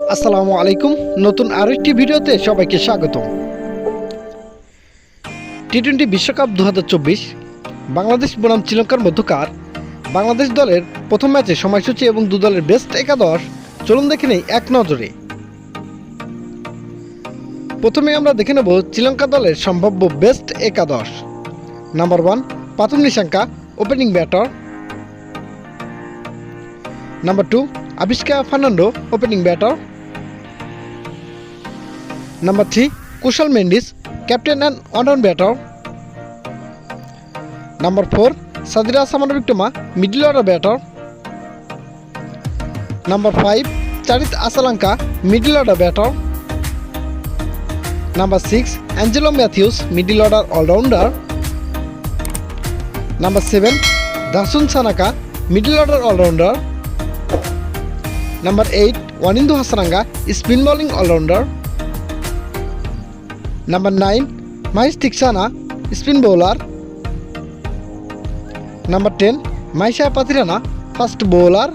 আসসালামু আলাইকুম। নতুন আরও একটি ভিডিওতে সবাইকে স্বাগত টি টোয়েন্টি বিশ্বকাপ দু হাজার চব্বিশ, বাংলাদেশ বনাম শ্রীলঙ্কার মধ্যকার, বাংলাদেশ দলের প্রথম ম্যাচে সময়সূচি এবং দু দলের বেস্ট একাদশ, চলুন দেখে নেই এক নজরে। প্রথমে আমরা দেখে নেব শ্রীলঙ্কা দলের সম্ভাব্য বেস্ট একাদশ। Number one Pathum Nissanka, opening batter. Number two Avishka Fernando opening batter number three Kusal Mendis captain and on batter number four Sadeera Samarawickrama middle order batter number five Charith Asalanka middle order batter number six Angelo Mathews middle order allrounder number seven Dasun Shanaka middle order allrounder number eight Wanindu Hasaranga spin bowling allrounder number nine Maheesh Theekshana spin bowler number ten Matheesha Pathirana fast bowler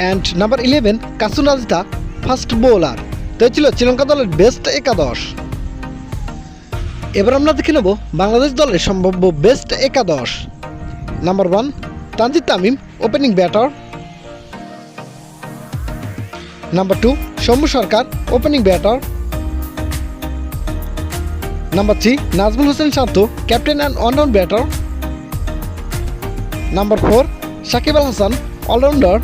and number eleven Kasun Rajitha fast bowler তো ছিল শ্রীলঙ্কা দলের best একাদশ। এবার আমরা দেখে নেব বাংলাদেশ দলের সম্ভাব্য বেস্ট একাদশ। Number one Tanzid Tamim opening batter number two Shambhu Sarkar opening batter number three Najmul Hossain Shanto captain and allround batter number four Shakib Al Hasan allrounder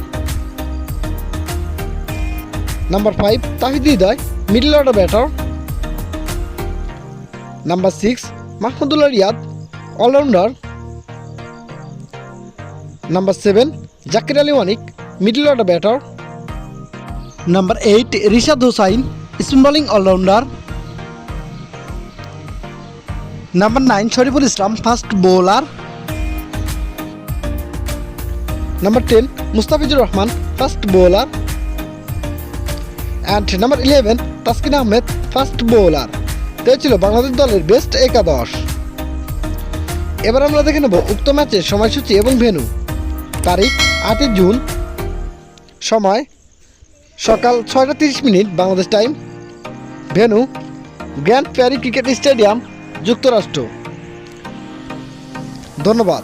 number five Towhid Hridoy middle order batter number six Mahmudullah Riyad allrounder number seven Jaker Ali Anik middle order batter number eight Rishad Hossain spin bowling allrounder number nine Shoriful Islam fast bowler number ten Mustafizur Rahman fast bowler and number eleven Taskin Ahmed fast bowler তো ছিল বাংলাদেশ দলের best একাদশ এবার আমরা দেখে নেব উক্ত ম্যাচের সময়সূচি এবং ভেন্যু তারিখ, আটই জুন, সময়, সকাল ছয়টা তিরিশ minute Bangladesh time venue, grand prairie cricket stadium, যুক্তরাষ্ট্র। ধন্যবাদ।